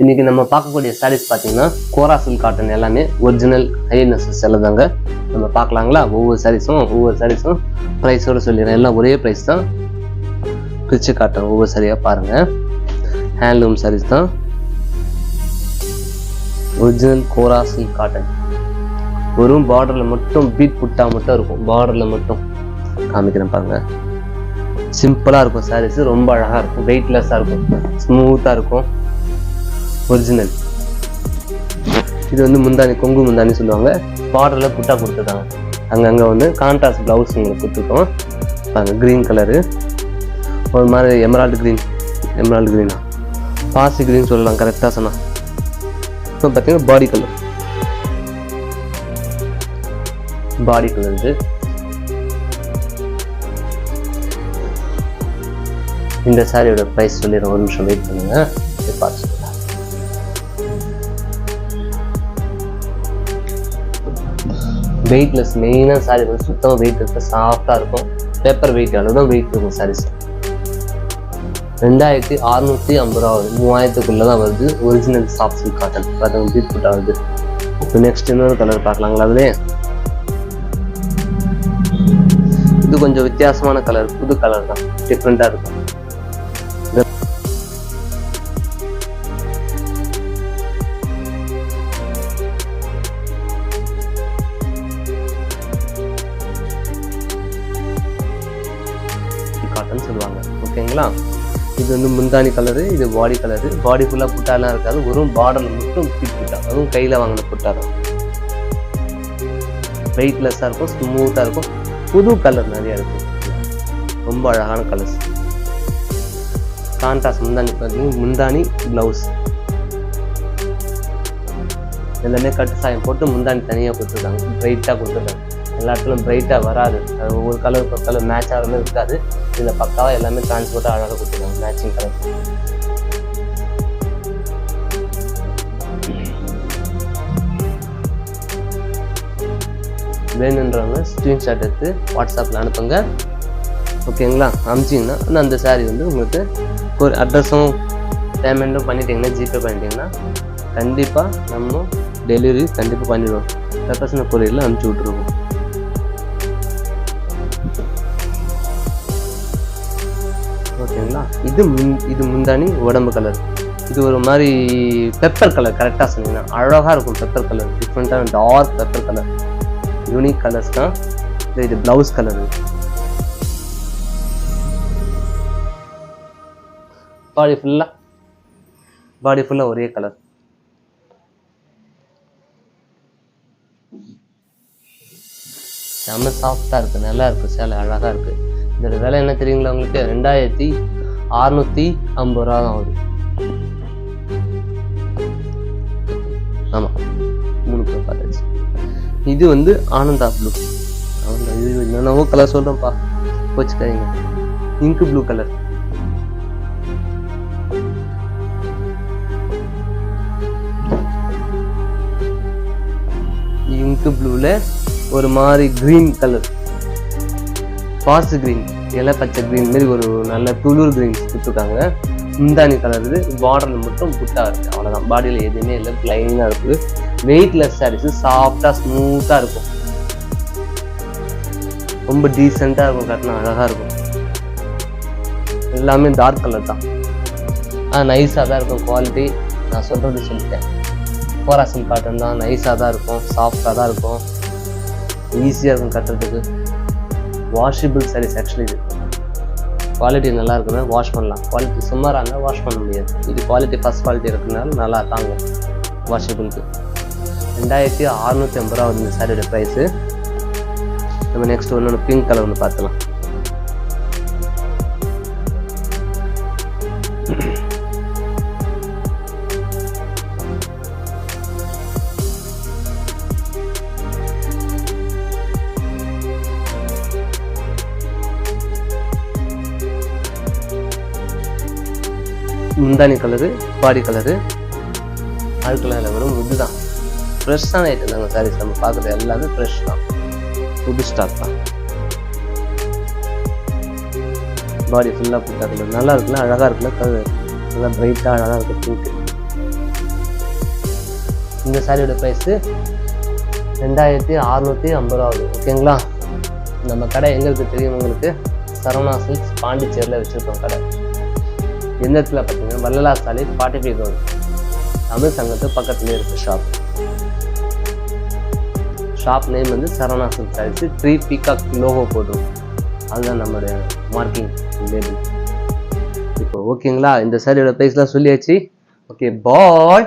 இன்னைக்கு நம்ம பார்க்கக்கூடிய சாரீஸ் பார்த்தீங்கன்னா கோராசில் காட்டன் எல்லாமே ஒரிஜினல் ஹைனஸ் செல்லதாங்க. நம்ம பார்க்கலாங்களா? ஒவ்வொரு சாரீஸும் ஒவ்வொரு சாரீஸும் ப்ரைஸோட சொல்லிடுறேன். எல்லாம் ஒரே ப்ரைஸ் தான். பிரித்து காட்டுறேன். ஒவ்வொரு சாரியாக பாருங்கள் ஹேண்ட்லூம் சாரீஸ் தான். ஒரிஜினல் கோராசில் காட்டன். வெறும் பார்டரில் மட்டும் பீட் புட்டா மட்டும் இருக்கும். பார்டரில் மட்டும். காமிக்கிறேன் பாருங்க. சிம்பிளாக இருக்கும் சாரீஸ் ரொம்ப அழகாக இருக்கும். வெயிட்லெஸ்ஸாக இருக்கும். ஸ்மூத்தாக இருக்கும். ஒரிஜினல் இது வந்து முந்தானி கொங்கு முந்தானி சொல்லுவாங்க. பார்டரில் புட்டா கொடுத்துருக்காங்க. அங்கங்கே வந்து கான்ட்ராஸ்ட் ப்ளவுஸ் உங்களுக்கு கொடுத்துருக்கோம். பாருங்கள் க்ரீன் கலரு ஒரு மாதிரி எமரால்டு க்ரீன் எமரால்டு க்ரீனா பாசி க்ரீன் சொல்லலாம் கரெக்டாக சொன்னால் இப்போ பார்த்தீங்கன்னா பாடி கலர் பாடி கலர் இது. இந்த சாரியோட ப்ரைஸ் சொல்லிடுறேன். ஒரு நிமிஷம் வெயிட் பண்ணுங்கள் பார்த்து வெயிட்லெஸ் மெயினாக சாரி வந்து சுத்தமாக வெயிட் இருக்கும் சாஃப்டாக இருக்கும். பேப்பர் வெயிட் அளவு தான் வெயிட் இருக்கும் சாரீஸ் ரெண்டாயிரத்தி அறுநூற்றி ஐம்பது ரூபா வருது. மூவாயிரத்துக்குள்ளே தான் வருது ஒரிஜினல் சாஃப்ட் சில்க் காட்டன் பார்த்தவங்க பீட் ஆகுது இப்போ நெக்ஸ்ட் இன்னொரு கலர் பார்க்கலாங்களா அதுலே இது கொஞ்சம் வித்தியாசமான கலர் புது கலர் தான். டிஃப்ரெண்ட்டாக இருக்கும். காட்டன் சொல்லுவாங்க. ஓகேங்களா? இது வந்து முந்தானி கலரு இது பாடி கலரு பாடி ஃபுல்லாக புட்டாலாம் இருக்காது. வெறும் பார்டரில் மட்டும் புட்டா அதுவும் கையில் வாங்கின புட்டா தான். வெயிட்லெஸ்ஸாக இருக்கும் ஸ்மூத்தாக இருக்கும். புது கலர் நிறையா இருக்கும் ரொம்ப அழகான கலர்ஸ் கான்ட்ராஸ்ட் முந்தானி பார்த்தீங்கன்னா முந்தானி ப்ளவுஸ் எல்லாமே கட்டு சாயம் போட்டு முந்தானி தனியாக கொடுத்துருக்காங்க. வெயிட்டாக கொடுத்துருக்காங்க. எல்லா இடத்துலையும் பிரைட்டாக வராது. அது ஒவ்வொரு கலர் ஒரு கலர் மேட்ச் ஆகிற மாதிரி இருக்காது. இதில் பக்காவாக எல்லாமே டிரான்ஸ்போர்ட்டாக அழகாக கொடுத்துருக்காங்க மேட்சிங் கலர் வேணுன்றவங்க ஸ்க்ரீன்ஷாட் எடுத்து வாட்ஸ்அப்பில் அனுப்புங்க. ஓகேங்களா அமிச்சிங்கன்னா அந்த சாரீ வந்து உங்களுக்கு ஒரு அட்ரஸும் பேமெண்ட்டும் பண்ணிட்டீங்கன்னா ஜிபே பண்ணிட்டீங்கன்னா கண்டிப்பாக நம்ம டெலிவரி கண்டிப்பாக பண்ணிடுவோம். பெப்பர்ஸ்ன பொருளில் அனுப்பிச்சி விட்ருவோம் பார்த்தீங்கன்னா இது முன் இது முந்தானி உடம்பு கலர் இது ஒரு மாதிரி பெப்பர் கலர் கரெக்டாக சொன்னீங்கன்னா அழகாக இருக்கும் பெப்பர் கலர் டிஃப்ரெண்ட்டான dark pepper colour unique colours தான் இது இது ப்ளவுஸ் கலர் பாடி ஃபுல்லாக பாடி ஃபுல்லாக ஒரே கலர் செம்ம சாஃப்டாக இருக்குது நல்லா இருக்குது சேலை அழகாக இருக்குது இதோட விலை என்ன தெரியுங்களா உங்களுக்கு? ரெண்டாயிரத்தி அறுநூற்றி ஐம்பது ரூபா தான் ஆகுது ஆமாம் மூணு பேர் பார்த்தாச்சு. இது வந்து ஆனந்தா ப்ளூ ஆனந்தா இது என்னென்னவோ கலர் சொல்கிறேன்ப்பா வச்சுக்காதீங்க இங்கு ப்ளூ கலர் இங்கு ப்ளூவில் ஒரு மாதிரி க்ரீன் கலர் ஃபாஸ்ட் க்ரீன் இலை பச்சை க்ரீன் மாதிரி ஒரு நல்ல துளிர் க்ரீன்ஸ் கொடுத்துருக்காங்க. முந்தானி கலர் இது. மட்டும் புட்டாக இருக்குது அவ்வளோதான் பாடியில் எதுவுமே இல்லை. பிளைனாக இருக்குது. வெயிட்லெஸ் சாரீஸு சாஃப்டாக ஸ்மூத்தாக இருக்கும். ரொம்ப டீசெண்டாக இருக்கும். கட்டினா அழகாக இருக்கும். எல்லாமே டார்க் கலர் தான். ஆ நைஸாக தான் இருக்கும் குவாலிட்டி நான் சொல்கிறது சொல்லிட்டேன். போராசன் காட்டன் தான். நைஸாக தான் இருக்கும். சாஃப்டாக தான் இருக்கும். ஈஸியாக இருக்கும் கட்டுறதுக்கு. வாஷபிள் சாரீஸ் ஆக்சுவலி இது. குவாலிட்டி நல்லா இருக்குன்னா வாஷ் பண்ணலாம். குவாலிட்டி சும்மா இருந்தால் வாஷ் பண்ண முடியாது. இது குவாலிட்டி ஃபஸ்ட் குவாலிட்டி இருக்குனால நல்லா தாங்கும் வாஷபிளுக்கு ரெண்டாயிரத்தி அறநூற்றி ஐம்பது ரூபா வந்து சாரியோட ப்ரைஸு நம்ம நெக்ஸ்ட் ஒன்று பிங்க் கலர் ஒன்று பார்த்துலாம். முந்தானி கலரு பாடி கலரு. ஆள் கலரில் வரும் இது தான். ஃப்ரெஷ்ஷான ஐட்டம் தாங்க சாரீஸ் நம்ம பார்க்குறது எல்லாமே ஃப்ரெஷ் தான். புது ஸ்டாக் தான். பாடி ஃபுல்லாக போட்டாக்கல நல்லா இருக்குல்ல? அழகாக இருக்குல்ல? கலர். நல்லா பிரைட்டாக அழகாக இருக்குது பிங்க் இந்த சாரியோட ப்ரைஸு ரெண்டாயிரத்தி அறநூற்றி ஐம்பது ரூபா ஆகுது ஓகேங்களா நம்ம கடை எங்கே இருக்குது தெரியும் உங்களுக்கு? சரவணா சில்க்ஸ் பாண்டிச்சேரியில் வச்சுருக்கோம் கடை. எந்த இடத்துல பார்த்தீங்கன்னா வள்ளலா சாலை ஃபார்ட்டி ஃபைவ் ரோடு தமிழ் சங்கத்து பக்கத்துலேயே இருக்குது ஷாப் ஷாப் நேம் வந்து Saravana silk three peacock logo போட்டுரும் அதுதான் நம்மளுடைய மார்க்கிங் லேபிள் இப்போ ஓகேங்களா இந்த சாரியோட ப்ரைஸ்லாம் சொல்லியாச்சு. Okay bye